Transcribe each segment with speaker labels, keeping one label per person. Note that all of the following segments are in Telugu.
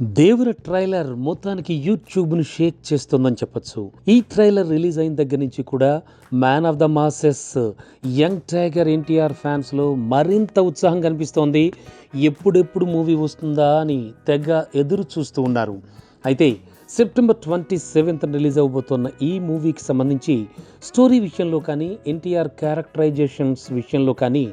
Speaker 1: దేవుర ట్రైలర్ మొత్తానికి యూట్యూబ్ను షేక్ చేస్తుందని చెప్పొచ్చు. ఈ ట్రైలర్ రిలీజ్ అయిన దగ్గర నుంచి కూడా man of the masses young tiger NTR ఫ్యాన్స్లో మరింత ఉత్సాహం కనిపిస్తోంది. ఎప్పుడెప్పుడు మూవీ వస్తుందా అని తెగ ఎదురు చూస్తూ ఉన్నారు. అయితే సెప్టెంబర్ ట్వంటీ సెవెంత్ రిలీజ్ అవబోతున్న ఈ మూవీకి సంబంధించి స్టోరీ విషయంలో కానీ ఎన్టీఆర్ క్యారెక్టరైజేషన్స్ విషయంలో కానీ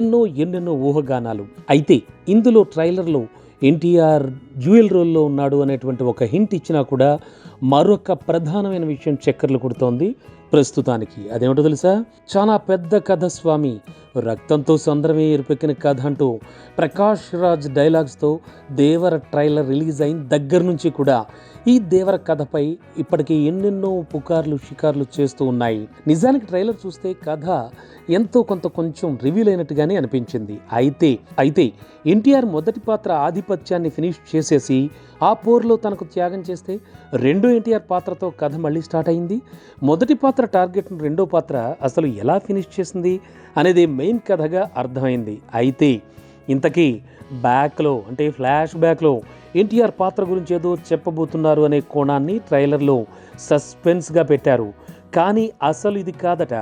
Speaker 1: ఎన్నో ఎన్నెన్నో ఊహగానాలు. అయితే ఇందులో ట్రైలర్లో ఎన్టీఆర్ జ్యువెల్ రోల్లో ఉన్నాడు అనేటువంటి ఒక హింట్ ఇచ్చినా కూడా మరొక ప్రధానమైన విషయం చక్కర్లు కొడుతోంది. ప్రస్తుతానికి. అదేమిటో తెలుసా? చాలా పెద్ద కథ స్వామి. రక్తంతో సందరమే ఏర్పెక్కిన కథ అంటూ ప్రకాష్ రాజ్ డైలాగ్స్తో దేవర ట్రైలర్ రిలీజ్ అయిన దగ్గర నుంచి కూడా ఈ దేవర కథపై ఇప్పటికీ ఎన్నెన్నో పుకార్లు షికార్లు చేస్తూ ఉన్నాయి. నిజానికి ట్రైలర్ చూస్తే కథ ఎంతో కొంత కొంచెం రివీల్ అయినట్టుగానే అనిపించింది. అయితే అయితే ఎన్టీఆర్ మొదటి పాత్ర ఆధిపత్యాన్ని ఫినిష్ చేసేసి ఆ పోర్లో తనకు త్యాగం చేస్తే రెండో ఎన్టీఆర్ పాత్రతో కథ మళ్ళీ స్టార్ట్ అయింది. మొదటి పాత్ర పాత్ర టార్గెట్ రెండో పాత్ర అసలు ఎలా ఫినిష్ చేసింది అనేది మెయిన్ కథగా అర్థమైంది. అయితే ఇంతకీ బ్యాక్లో అంటే ఫ్లాష్ బ్యాక్లో ఎన్టీఆర్ పాత్ర గురించి ఏదో చెప్పబోతున్నారు అనే కోణాన్ని ట్రైలర్లో సస్పెన్స్గా పెట్టారు. కానీ అసలు ఇది కాదట.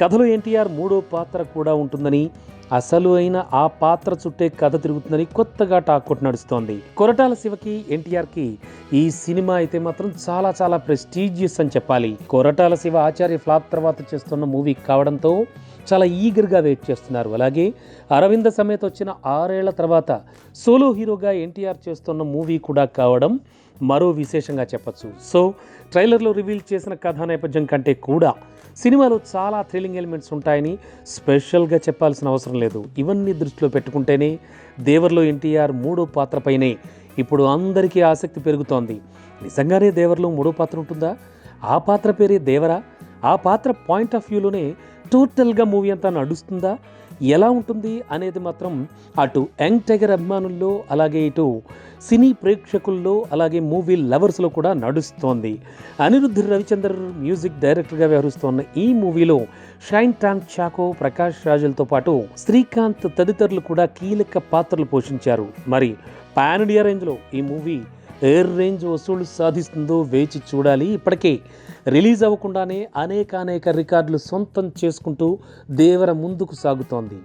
Speaker 1: కథలో ఎన్టీఆర్ మూడో పాత్ర కూడా ఉంటుందని అసలు అయిన ఆ పాత్ర చుట్టే కథ తిరుగుతుందని కొత్తగా టాక్ నడుస్తోంది. కొరటాల శివకి ఎన్టీఆర్కి ఈ సినిమా అయితే మాత్రం చాలా చాలా ప్రెస్టీజియస్ అని చెప్పాలి. కొరటాల శివ ఆచార్య ఫ్లాప్ తర్వాత చేస్తున్న మూవీ కావడంతో చాలా ఈగర్గా వెయిట్ చేస్తున్నారు. అలాగే అరవింద సమేత వచ్చిన ఆరేళ్ళ తర్వాత సోలో హీరోగా ఎన్టీఆర్ చేస్తున్న మూవీ కూడా కావడం మరో విశేషంగా చెప్పచ్చు. సో ట్రైలర్లో రివీల్ చేసిన కథా నేపథ్యం కంటే కూడా సినిమాలో చాలా థ్రిల్లింగ్ ఎలిమెంట్స్ ఉంటాయని స్పెషల్గా చెప్పాల్సిన అవసరం లేదు. ఇవన్నీ దృష్టిలో పెట్టుకుంటేనే దేవర్లో ఎన్టీఆర్ మూడో పాత్రపైనే ఇప్పుడు అందరికీ ఆసక్తి పెరుగుతోంది. నిజంగానే దేవర్లో మూడో పాత్ర ఉంటుందా? ఆ పాత్ర పేరే దేవరా? ఆ పాత్ర పాయింట్ ఆఫ్ వ్యూలోనే టోటల్గా మూవీ అంతా నడుస్తుందా? ఎలా ఉంటుంది అనేది మాత్రం అటు యంగ్ టైగర్ అభిమానుల్లో అలాగే ఇటు సినీ ప్రేక్షకుల్లో అలాగే మూవీ లవర్స్లో కూడా నడుస్తోంది. అనిరుద్ధ్ రవిచందర్ మ్యూజిక్ డైరెక్టర్గా వ్యవహరిస్తోన్న ఈ మూవీలో షైన్ టాన్ చాకో ప్రకాష్ రాజులతో పాటు శ్రీకాంత్ తదితరులు కూడా కీలక పాత్రలు పోషించారు. మరి పాన్ ఇండియా రేంజ్లో ఈ మూవీ ఎయిర్ రేంజ్ వసూళ్ళు సాధిస్తుందో వేచి చూడాలి. ఇప్పటికే రిలీజ్ అవ్వకుండానే అనేక అనేక రికార్డులు సొంతం చేసుకుంటూ దేవర ముందుకు సాగుతోంది.